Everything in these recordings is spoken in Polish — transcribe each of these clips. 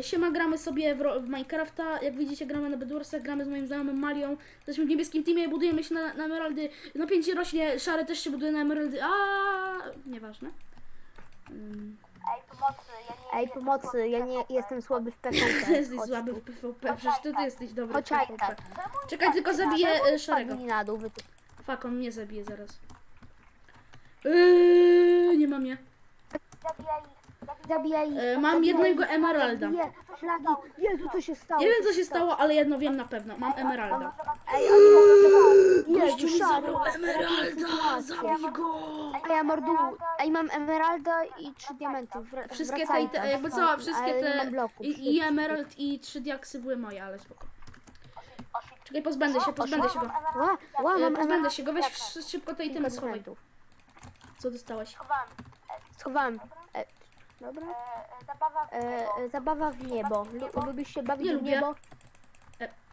Siema, gramy sobie w, w Minecrafta. Jak widzicie, gramy na Bedwarsach, gramy z moim znajomym Marią. Jesteśmy w niebieskim teamie, budujemy się na, na emeraldy. Napięcie rośnie, szare też się buduje na emeraldy. A nieważne. Ym, Ej, pomocy, ja nie Ej, jestem pomocy, słaby ja w nie PvP. jestem słaby w Ty PvP. jesteś Chodź słaby tu. w PvP, przecież ty, ty jesteś dobry w PvP. Czekaj, tylko zabiję e, szarego. Na dół, wy. Fuck, on mnie zabije zaraz. Yy, nie mam je. Zabijaj Zabijaj ich. E, mam zabijaj jednego ich, emeralda. zabiję. Flagi. Jezu, co się stało? Nie wiem co się stało, ale jedno wiem na pewno. Mam emeralda. Ej, oni mogą Gościu mi szary. zabrał emeralda! Zabij go! A ja mordu. Ej, mam emeralda i trzy diamenty. Wr- Wszystkie te, i te jakby co, wszystkie ale nie te mam bloków. i, i emerald i trzy diaksy były moje, ale spoko. Czekaj, pozbędę się, pozbędę się go. Ła, ła, E, Pozbędę emeralda. się go, weź sz- szybko te itemy schowaj. Co dostałeś? Chowam. Schowałem. E, dobra. E, e, zabawa w E, niebo. e, zabawa w niebo. Lu- Lubisz się bawić Nie w lubię. niebo?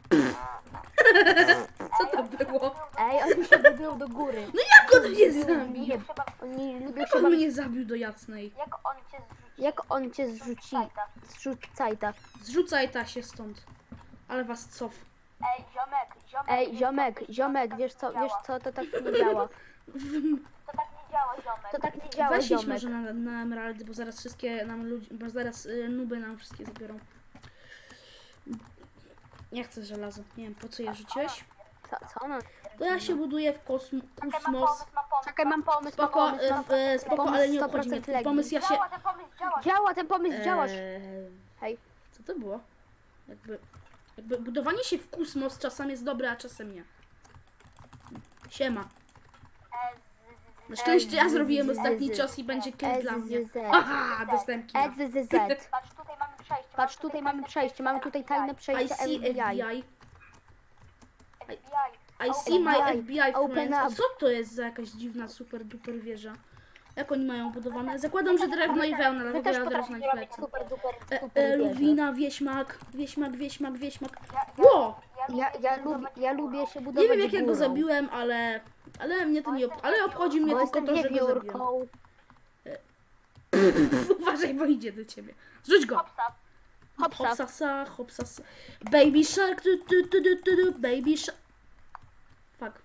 Co to było? Ej, oni się bawią do góry. No jak on mnie zabił? Nie, oni lubią Jak się on bawić. mnie zabił do jasnej? Jak on cię zrzuci? Jak on cię zrzuci? Zrzucaj ta. Zrzucaj ta się stąd. Ale was cof. Ej, ziomek, ziomek. Ej, wiesz ziomek, co? ziomek, To wiesz tak co, nie wiesz co, to tak nie działa. To tak nie działa, ziomek. To tak nie działa, Weź idź ziomek. może na, na emeraldy, bo zaraz wszystkie nam ludzi, bo zaraz y, nuby nam wszystkie zabiorą. Nie chcę żelazo. Nie wiem po co je rzuciłeś. Co, co ona? To ja się buduję w kosm Czekaj, mam kosmos. pomysł, mam pomysł. Czekaj, mam pomysł, mam Spoko, pomysł, mam e, e, spoko, pomysł ale nie obchodzi 100% mnie. legi. Pomysł ja się... Działa, ten pomysł działa. Działa, ten pomysł, działasz. Eee, Hej. Co to było? Jakby, jakby budowanie się w kosmos czasem jest dobre, a czasem nie. Siema. Na szczęście ja zrobiłem ostatni cios i będzie kill z- dla z- mnie. z- Aha, dostałem killa. EZZ. z- Patrz, tutaj mamy przejście. Patrz, tutaj mamy przejście, mamy tutaj tajne I przejście see FBI. FBI. FBI. I see my FBI. Open friends. A up. co to jest za jakaś dziwna, super duper wieża? Jak oni mają budowane? Zakładam, że drewno i wełna, My dlatego też ja od razu na potrafimy nich robić lecę. super duper, E, e, wieże. Luwina, wieśmak, wieśmak, wieśmak, wieśmak. Ło! Ja, ja, lubię, ja lubię się Nie budować wiem jak ja go górą, zabiłem, ale... Ale mnie to nie... ob- Ale obchodzi mnie Bo tylko jestem to, że go zabiłem. wiewiórką. Uważaj, bo idzie do ciebie. Zrzuć go! Hopsa. Hopsa. Hopsasa, hopsasa. Baby shark, tu, tu, tu, tu, tu, tu, baby shark. Fuck.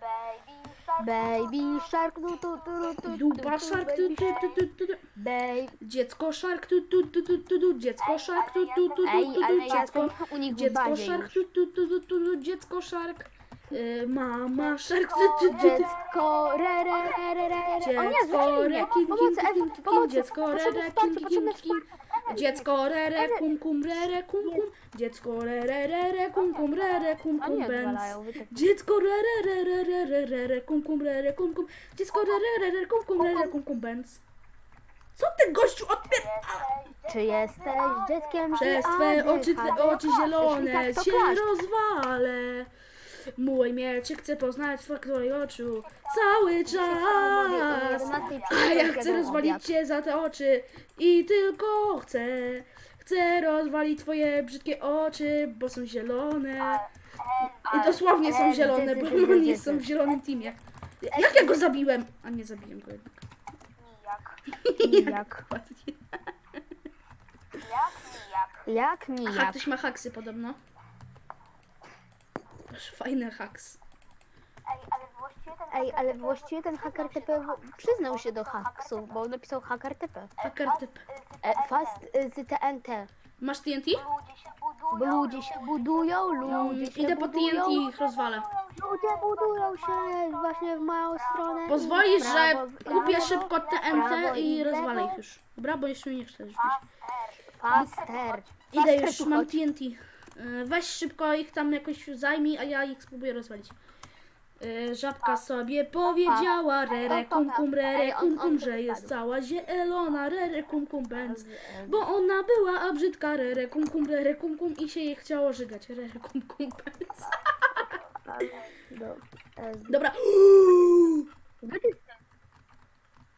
Baby shark. Baby shark, tu, tu, tu, tu, tu, Dupa tu, shark, tu, baby tu, tu, tu, tu, tu. Baby. Dziecko shark, tu, tu, tu, tu, tu, tu. Dziecko shark, tu, tu, tu, tu, tu, tu. Dziecko, dziecko shark, tu, tu, tu, tu, tu, tu. Dziecko shark. Y, Mama shark, tu, tu, tu. Dziecko, re, re, re, re, re. Dziecko, rekin, kin, kin, kin, dziecko, rere, wsparcie, kin, kin, kin. Dziecko, rere, kum, kum, rere, kum, kum. Dziecko, rere, rere, kum, kum, rere, kum, Oni kum, benz. odwalają, wy tak- Dziecko, rere, rere, rere, rere, kum, kum, rere, kum, kum. Dziecko, rere, rere, kum, kum, rere, kum, kum, benz. Co ty, gościu, odpier... Czy jesteś dzieckiem? czy Przez twe oczy, twe oczy zielone Jeśli tak, to się klaszcz. rozwalę. Mój mieczy chcę poznać twoich oczu cały czas. A ja chcę rozwalić cię za te oczy i tylko chcę. Chcę rozwalić twoje brzydkie oczy, bo są zielone. I dosłownie są zielone, bo oni są w zielonym teamie. Jak ja go zabiłem? A nie zabiłem go jednak. Nijak. Jak? Ładnie. Jak nijak. Jak Aha, nijak? ktoś ma haksy podobno. Masz fajne haks. Ej, ale właściwie ten Ej, haker ale TP właściwie ten haker TP w- przyznał się do haksu, bo napisał haker TP. Haker typ. E, fast y, z TNT. Masz TNT? Ludzie się budują. Bo ludzie się budują, ludzie się Idę po budują. TNT i ich rozwalę. Ludzie budują się właśnie w moją stronę. Pozwolisz, że kupię szybko TNT i i rozwalę ich już. Dobra, bo jeszcze mnie nie chcesz rzucić. Faster. Idę już, mam. TNT. Y, Weź szybko ich tam jakoś zajmij, a ja ich spróbuję rozwalić. Y, Żabka sobie powiedziała, rere kum kum, rere kum kum, że jest cała zielona, rere kum kum benz. Bo ona była a brzydka, rere kum kum, rere kum kum i się jej chciało żygać, rere kum kum e, z- Dobra.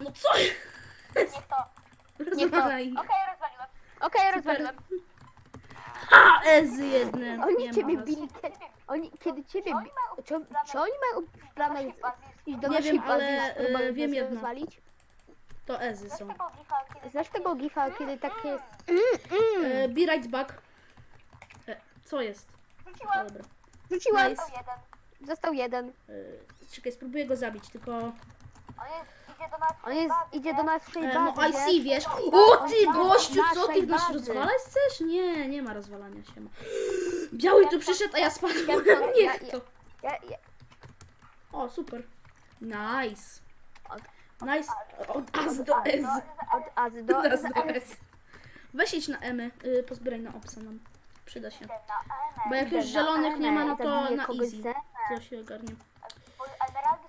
No co? Niech to. Rozwalaj. Okej, rozwaliłem. Okej, rozwaliłem. Ha, ezy jedne. Oni Nie ciebie bili, kiedy, oni, kiedy ciebie Oni bili. Czy, czy oni mają w planach z- iść do Nie naszej wiem, bazy ale, i spróbować e, wiem nas jedno. rozwalić? To Ezy Znasz są. tego gifa, kiedy Znasz tego gifa, kiedy tak jest... E, be right back. E, co jest? Rzuciłam dobra. Rzuciłam. Nice. Został jeden. E, czekaj, spróbuję go zabić, tylko... On jest. On jest, idzie do naszej E, no bazy, I wiesz? O ty gościu, co ty nas rozwalać chcesz? Nie, nie ma rozwalania się. Biały tu przyszedł, a ja spadłem. Ja to- ja- Niech to. Ja, ja, O, super. Nice. Nice. Od Az do S. od A do Od Az Z. do S. Weź idź na Emy, y, pozbieraj na obsa nam. Przyda się. Bo jak już zielonych nie ma, no to na easy. To się ogarnie.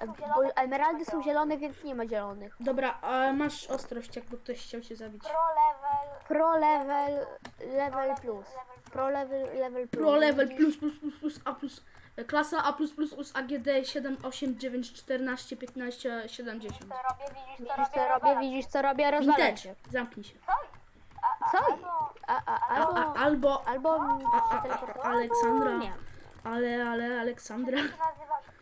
Bo emeraldy są zielone. więc nie ma zielonych. Dobra, a masz ostrość, jakby ktoś chciał cię zabić. Pro level. Pro level, level plus. Pro level, level plus. Pro level plus plus plus plus A plus. Klasa A plus plus plus AGD 7, 8, 9, 14, 15, 70. Co robię, widzisz co Widzisz co robię, robię, widzisz co robię, rozwalam się. Zamknij się. Co? Albo A, a, A, albo, a, albo, albo mi a, się a, teleportowało, Aleksandra. Nie. ale, ale, Aleksandra.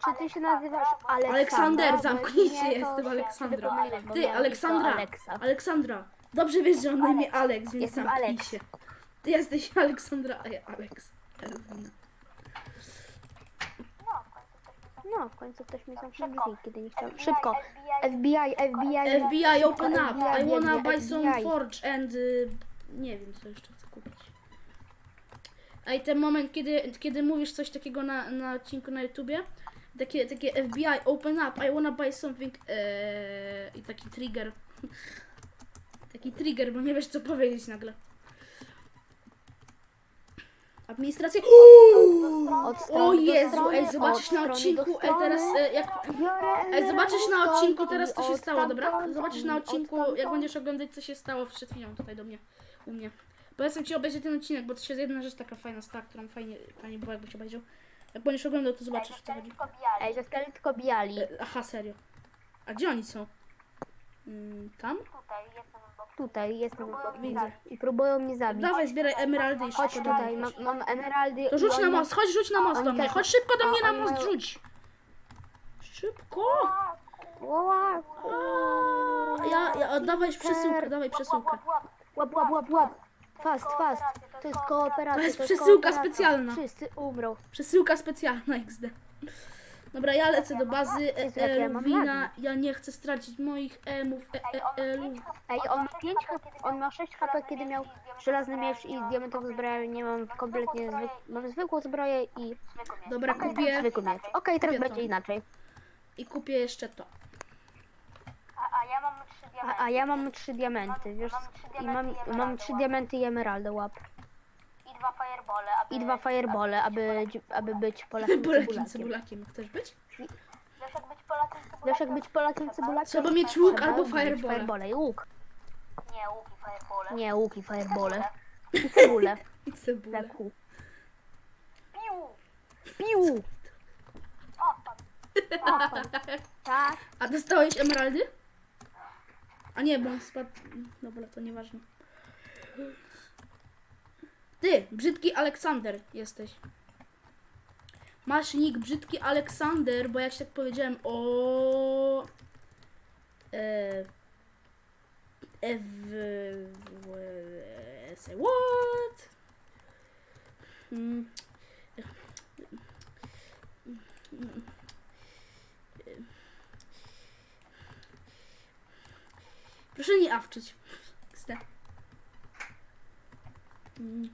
Czy ty się nazywasz Aleksandra? Aleksander, zamknij się, jestem Aleksandra. Ty, Aleksandra. Aleksandra. Dobrze wiesz, że on na imię Alex, więc Jestem zamknij się. Ty jesteś Aleksandra, a ja Alex. Elwina. No, w końcu ktoś mi zamknął drzwi, kiedy nie chciał. Szybko. FBI. FBI, FBI. FBI, open up. I wanna buy some forge and... y, nie wiem, co jeszcze chcę kupić. A i ten moment, kiedy, kiedy mówisz coś takiego na, na odcinku na YouTubie, takie, takie FBI, open up, I wanna buy something... Eee, I taki trigger. taki trigger, bo nie wiesz, co powiedzieć nagle. Administracja... Od O do Jezu, strony, ej, zobaczysz od na strony odcinku, do ej, teraz strony. e, jak... Ej, zobaczysz na odcinku teraz, co się i stało, dobra? Zobaczysz na odcinku, jak będziesz oglądać, co się stało przed chwilą tutaj do mnie, u mnie. Polecam ci obejrzeć ten odcinek, bo to się jedna rzecz taka fajna stała, którą fajnie, fajnie było, jakbyś obejrzał. Jak będziesz oglądał, to zobaczysz, o co chodzi. Tylko. Ej, zostali tylko bijali. E, Aha, serio. A gdzie oni są? Mm, tam? Tutaj jestem obok. Tutaj jestem obok Widzę. i próbują mnie zabić. Dawaj, zbieraj emeraldy i Chodź szybko do tutaj, mam, mam emeraldy. To i rzuć na oni- most, chodź, rzuć na most Oni do mnie, też- chodź szybko do a mnie na oni most, mają- rzuć! Szybko! Ła, Ja, ja, dawaj przesyłkę, dawaj przesyłkę. Łap, łap, łap, łap. Fast, fast. To jest kooperacja. To jest przesyłka kooperacja. specjalna. Wszyscy umrą. Przesyłka specjalna XD. Dobra, ja lecę do bazy Jezu, ja mam Elwina. lagi. Ja nie chcę stracić moich emów. E, Ej, e, on ma elów. pięć HP, Ej, on ma 5 HP, HP, on miał ma 6 HP, kiedy miał żelazny miecz i diamentową zbroję. Nie mam kompletnie zwyk... Mam zwykłą zbroję i. Dobra, kupię. zwykły miecz. Okej, teraz będzie inaczej. I kupię jeszcze to. A, a ja mam trzy diamenty. A, a ja mam 3 diamenty, wiesz? Mam trzy I mam, diamenty i mam emeraldy, 3 łap. diamenty i emeraldy łap. I dwa firebole, aby... I dwa firebole, aby, aby być Polakiem Polakiem cebulakiem. cebulakiem. Chcesz być? Wiesz jak być Polakiem cebulakiem? Być Polakiem cebulakiem? Trzeba mieć łuk Trzeba albo mieć fireball. Firebole i łuk. Nie, łuki firebole. Nie, łuk i firebole. I cebulę. I cebulę. Tak, łuk. Piu! Piu! O, pan. Tak. A dostałeś emeraldy? A nie, bo on spadł. Dobra, to nieważne. Ty, brzydki Aleksander jesteś. Masz nick brzydki Aleksander, bo ja ci tak powiedziałem o... E, e, w, w, e, say what? Mm. Proszę nie awczyć. XD. Mm.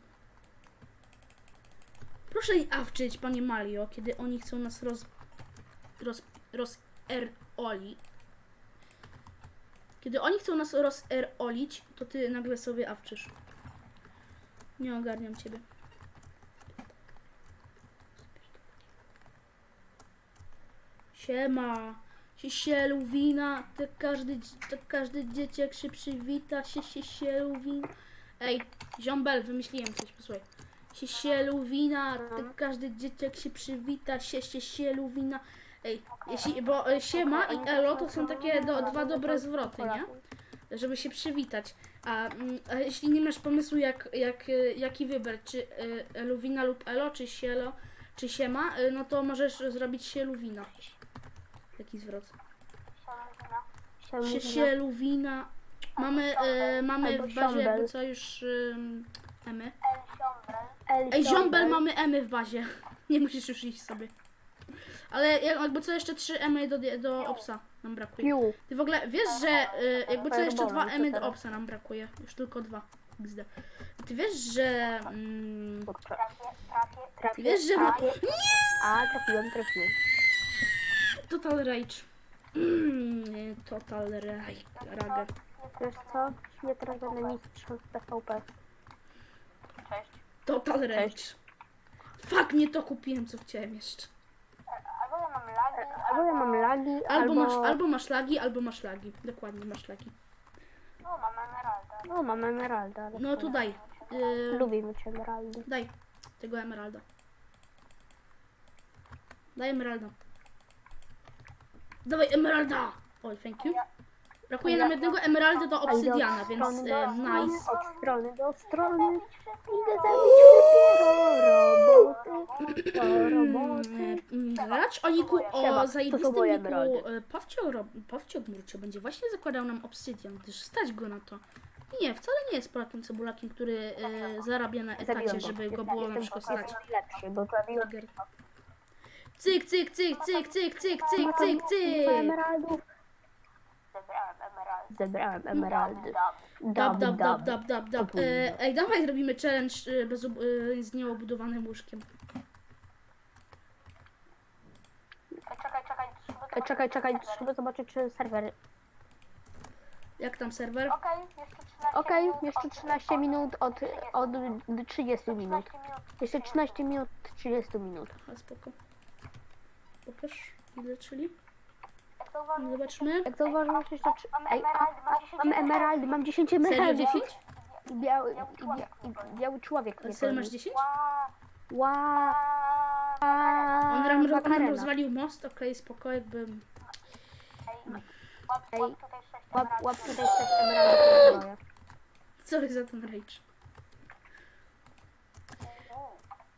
Proszę nie awczyć, panie Mario, kiedy oni chcą nas roz... roz... roz... oli. Kiedy oni chcą nas roz... olić, to ty nagle sobie awczysz. Nie ogarniam ciebie. Siema. Się sieluwina, tak każdy, tak każdy dzieciak się przywita, się się sieluwina. Ej, ziombel, wymyśliłem coś, posłuchaj. Się sieluwina, tak każdy dzieciak się przywita, się się sieluwina. Ej, jeśli, bo e, siema i elo to są takie do, dwa dobre zwroty, nie? Żeby się przywitać. A, mm, a jeśli nie masz pomysłu, jak, jak, e, jaki wybrać, czy e, eluwina lub elo, czy sielo, czy siema, no to możesz zrobić sieluwina. Taki zwrot. Sielowina. Sie- Sieluwina. Mamy, e, mamy Albo w bazie jakby co już ym, emy. Ej, ziombel mamy emy w bazie. Nie musisz już iść sobie. Ale jak- jakby co jeszcze trzy emy do, do obsa nam brakuje. Piu. Ty w ogóle wiesz, że y, jakby co jeszcze dwa emy do obsa nam brakuje. Już tylko dwa. XD. Ty wiesz, że... Mm. Trafię, trafię. Trafię. wiesz, że... A, a trafiłem, trafiłem. Total rage. Mm, Total rage. Rage. Wiesz co? Ja teraz będę mistrzem w PvP. Cześć. Total rage. Fuck, nie to kupiłem, co chciałem jeszcze. Albo ja mam lagi, Albo ja mam lagi, Albo, albo... masz, albo masz lagi, albo masz lagi. Dokładnie, masz lagi. No, mam emeralda. No, mam emeralda. ale No tu daj. Lubię mieć emeraldy. daj tego emeralda. Daj emeralda. Dawaj emeralda! Oj, thank you. Brakuje nam jednego emeralda do obsydiana, więc e, nice. Od strony do strony. Idę zabić roboty. To roboty. Mm, Gracz o niku o zajebistym niku emeraldy. e, Pawcio, Ro- Pawcio Gmurcio będzie właśnie zakładał nam obsydian, gdyż stać go na to. I nie, wcale nie jest Polakiem Cebulakiem, który e, zarabia na etacie, Zabiłem go. żeby go było na jestem przykład stać. lepszy, bo zabiłem Cyk, cyk, cyk, cyk, cyk, cyk, cyk, cyk, cyk. emeraldów. Zebrałem emeraldy. Zebrałem emeraldy. Dab, dab, dab, dab. dab, dab. E, ej, dawaj zrobimy challenge e, bez, ob- e, z nieobudowanym łóżkiem. Czekaj, czekaj. trzeba Ej, Czekaj, czekaj, zobaczyć trzeba zobaczyć, czy serwer. Jak tam serwer? Okej, jeszcze 13 Okej, minut. jeszcze od- 13 minut od, od 30 minut. 13 minut. Jeszcze 13 minut, 30 minut. A spoko. Pokaż, ile czyli? Zobaczmy. Jak zauważyłeś jeszcze... trzy- Ej, emeraldy, a, mam 10 mam emeraldy, mam 10 Serio emeraldów. 10? I biały, i, bia, i biały człowiek mnie Serio masz 10? Ła, Ła, On nam, on nam rozwalił most, okej, spoko, jakby... Ej, łap, łap tutaj 6 Łap, emeraldów. łap tutaj też emeraldy zbroję. Sorry za ten rage.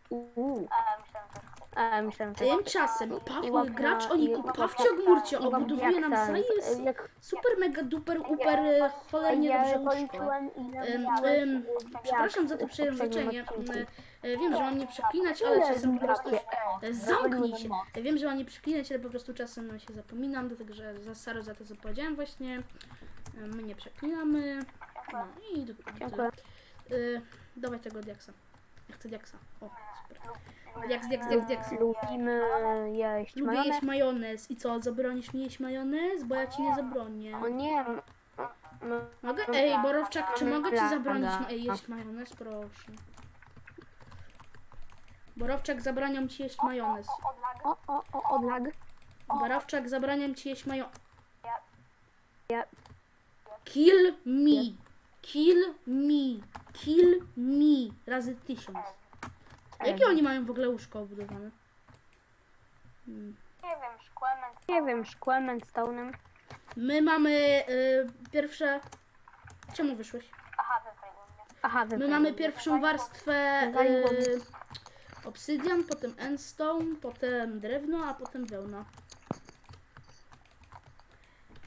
Uuu, A, myślałem, że a myślałem, że... Tymczasem I Paweł, gracz o niku i łap Pawcio jak- Gmurcio i łap obudowuje nam Jak super mega duper uper e, cholernie dobrze łóżko. Em, em, Przepraszam za to przejęzyczenie. E, e, Wiem, że mam nie przeklinać, ale czasem po prostu... e, Zamknij się! E, Wiem, że mam nie przeklinać, ale po prostu czasem się zapominam, dlatego że za Saro za to, co powiedziałem właśnie. E, My nie przeklinamy. No i do, Dziękuję. e, Dawaj tego diaksa. Ja chcę diaksa. O, Diaks, diaks, diaks, diaks. Lubimy jeść Lubię majonez. jeść majonez. I co, zabronisz mi jeść majonez? Bo ja ci nie zabronię. O nie, m- m- Mogę? Ej, Borowczak, czy mogę ci zabronić ma- ej, jeść majonez? Proszę. Borowczak, zabraniam ci jeść majonez. o, o, o, odlag. Borowczak, zabraniam ci jeść majonez. Ja, Kill me. Kill me. Kill me. Razy tysiąc. Jakie oni mają w ogóle łóżko obudowane? Hmm. Nie wiem, szkłem, nie wiem, szkłem, endstone'em. My mamy y, pierwsze... Czemu wyszłeś? Aha, wypaliło mnie. Aha, My wybrałem. mamy pierwszą warstwę y, obsydian, potem endstone, potem drewno, a potem wełna.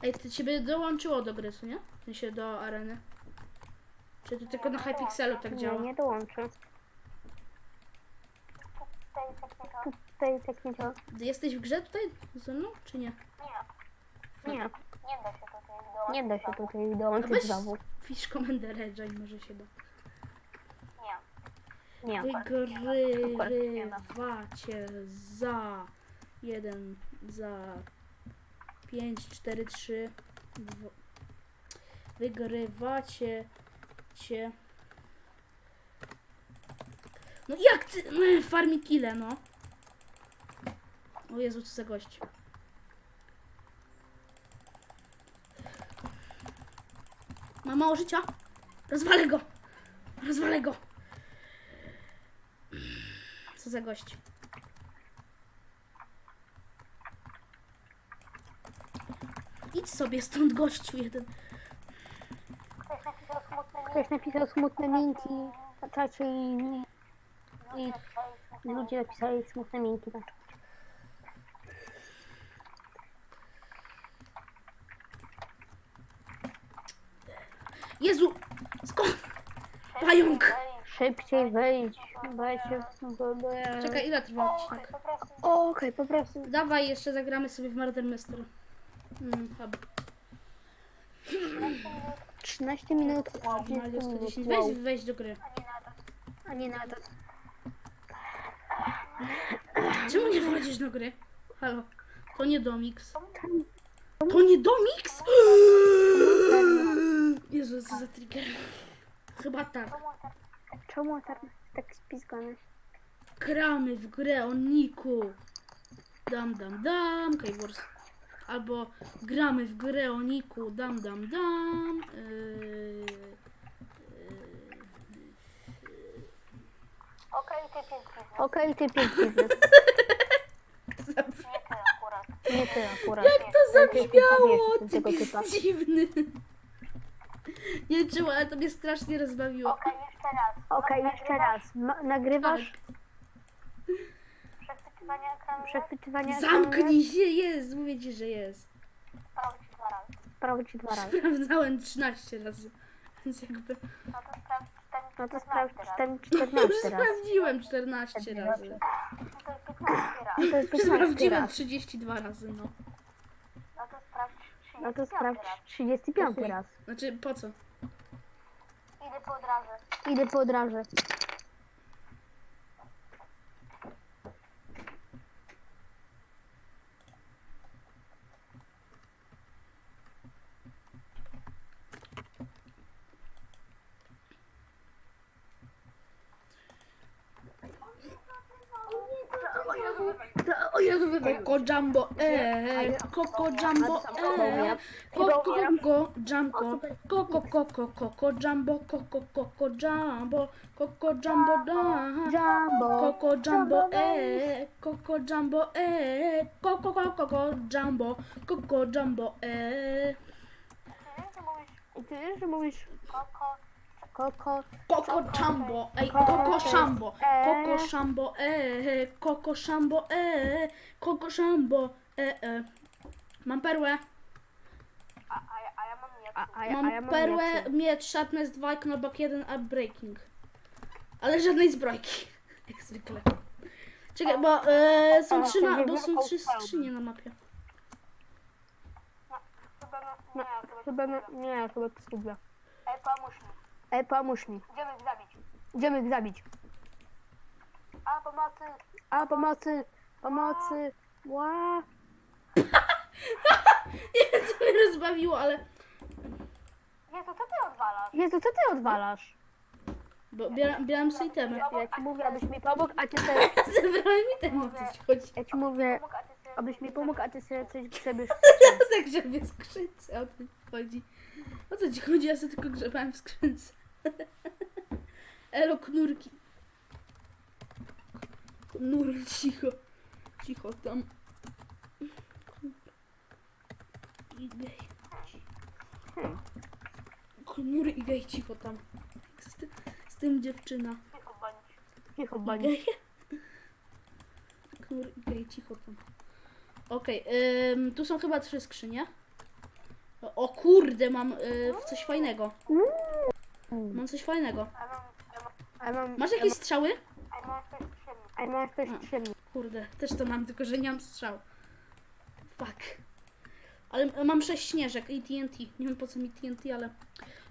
Ej, ty ciebie dołączyło do gry, co nie? W sensie do areny. Czy to tylko na Hypixelu tak Nie, działa? nie dołączę. Tutaj. Tutaj. Jesteś w grze tutaj ze mną, czy nie? Nie, Nie, nie da się tutaj dołączyć. nie da się tutaj No dołączyć znowu. wpisz komendę Redża i może się da. Nie. Nie. Wygrywacie za 1, za 5, 4, 3. Wygrywacie cię. No jak ty? Mm, Farmi kile, no. O Jezu, co za gość. Ma mało życia? Rozwalę go! Rozwalę go! Co za gość. Idź sobie stąd, gościu jeden. Ktoś napisał smutne minki na czacie i, i ludzie napisali smutne minki na czacie. Jezu! Skąd? Pająk! Szybciej wejdź. Bo, bo ja... Czekaj, ile trwa Okej, odcinek? Okej, po prostu. Dawaj, jeszcze zagramy sobie w Murder Mystery. Mm, hub. 13 minut. Mario 110. Wow. Weź, weź do gry. A nie na to. Czemu nie wchodzisz do gry? Halo. To nie Domix. To nie Domix? Jezu, co za trigger. Chyba tak. Czemu tak, tak spizgany? Gramy w grę o Niku. Dam, dam, dam. Keywords. Albo gramy w grę o Niku. Dam, dam, dam. Yy, Okej, ty piękny. Okej, ty piękny. Nie ty akurat. Nie ty akurat. Jak to zabrzmiało? Ty Ty tego typa. jest dziwny. Nie czemu, ale to mnie strasznie rozbawiło. Okej, jeszcze raz. Okej, jeszcze raz. Ma, nagrywasz Przechwytywanie ekranu. przechwytywanie Zamknij się, jest. Mówię ci, że jest. Sprawdź dwa razy. Sprawdź dwa razy. Sprawdzałem 13 razy. Więc jakby... No to sprawdź No to 14 sprawdź raz. ten 14 raz. Sprawdziłem 14 razy. No to 15 raz. To jest 15 Sprawdziłem raz. 32 razy, no. No to sprawdź 35 No to sprawdź raz. 35 Chuj. raz. Znaczy, po co? Idę po drodze. Idę po draże. O Jezu, Coco Jumbo, eee, Coco Jumbo, eee, Coco Coco Jumbo, Coco Coco Coco Jumbo, Coco Coco Jumbo, Coco Jumbo Jumbo. Coco Jumbo, eee, Coco Jumbo, eee, Coco Coco Coco Jumbo, Coco Jumbo, eee, Ty że mówisz I koko, koko. Coco Jumbo, ej, Coco Shambo, Coco Shambo, eee, Coco Shambo, eee, Coco Shambo, eee, mam perłę. a, a, ja- a ja mam nie. A, a, ja- Mam a ja mam perłę, mieczy. miecz, sharpness 2, knockback 1, a breaking. Ale żadnej zbrojki. Jak zwykle. Czekaj, bo e, są trzy, na, bo są trzy skrzynie na mapie. Chyba no, nie, chyba, Chyba, no, nie, chyba to zgubię. Ej, pomóż mi. Ej, pomóż mi. Idziemy ich zabić. Idziemy ich zabić. A, pomocy. A, pomocy, pomocy. Ła. Nie wiem, co mnie rozbawiło, ale... Nie, to co ty odwalasz? Jezu, co ty odwalasz? Bo bieram, bieram sobie itemy. Ja ci mówię, abyś mi pomógł, a ty sobie... Zebrałem itemy, o co ci chodzi. Ja ci mówię, Pomógł, a ty sobie... abyś mi pomógł, a ty sobie coś grzebiesz. Teraz jak grzebie w skrzynce, o co ci chodzi. O co ci chodzi? Ja sobie tylko grzebałem w skrzynce. Elo, knurki. Knur, cicho. Cicho tam. I gej. Knur i gej, cicho tam. Z, ty, z tym dziewczyna. Cicho bądź. Cicho, bani. Knur i gej, cicho tam. Okej, ym, tu są chyba trzy skrzynie. O, O kurde, mam y, coś fajnego. Mam coś fajnego. A mam. Masz jakieś strzały? a mam coś. Kurde, też to mam, tylko że nie mam strzał. Fuck. Ale mam sześć śnieżek i TNT. Nie wiem po co mi TNT, ale...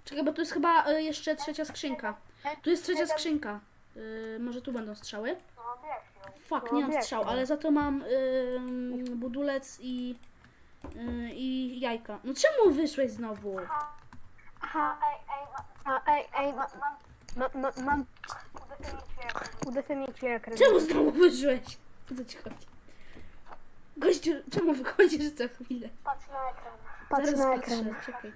Czekaj, bo tu jest chyba y, jeszcze trzecia skrzynka. Tu jest trzecia skrzynka. Y, może tu będą strzały? No. Fuck, No, nie mam strzał, ale za to mam y, budulec i, y, i jajka. No czemu wyszłeś znowu? Aha. A, ej, ej, ma, mam ma, ma, mam udefiniację. udefiniację ekran. Czemu znowu wyszłeś? O co ci chodzi? Gościu, czemu wychodzisz za chwilę? Patrz na ekran. Patrz Zaraz na patrzę, ekran. czekaj.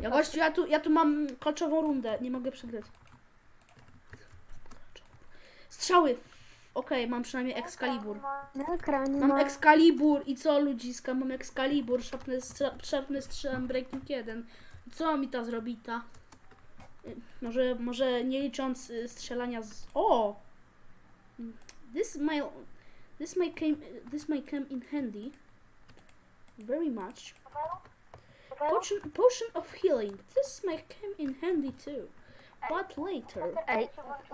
Ja gościu, ja tu, ja tu mam koczową rundę, nie mogę przegrać. Strzały! Okej, mam przynajmniej Excalibur. Na ekranie Mam ma... Excalibur i co ludziska? Mam Excalibur, sharpness strzelam breaking 1. Co mi ta zrobi ta? Może, może nie licząc y, strzelania z... O! This may, this may came, this may come in handy. Very much. Potion, potion of healing. This may come in handy too. But later. Ej,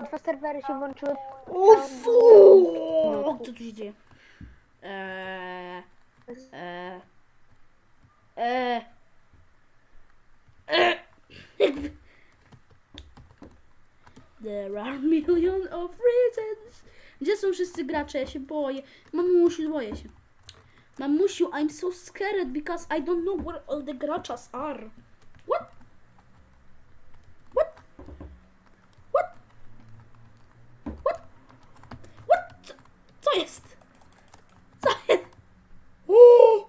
dwa serwery się włączyły. O fu! Co tu się dzieje? Eee, eee, eee, eee. There are million of reasons. Gdzie są wszyscy gracze? Ja się boję. Mamusiu, boję się. Mamusiu, I'm so scared because I don't know where all the graczas are. What? What? What? What? Co- Co jest? Co jest? Uuu!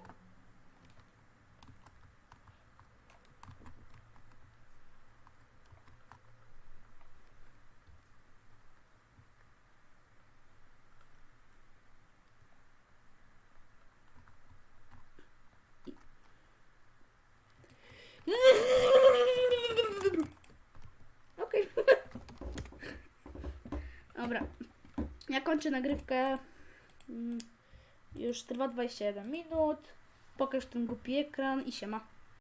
Okej. Dobra. Ja kończę nagrywkę. Mm, Już trwa 21 minut. Pokaż ten głupi ekran i siema.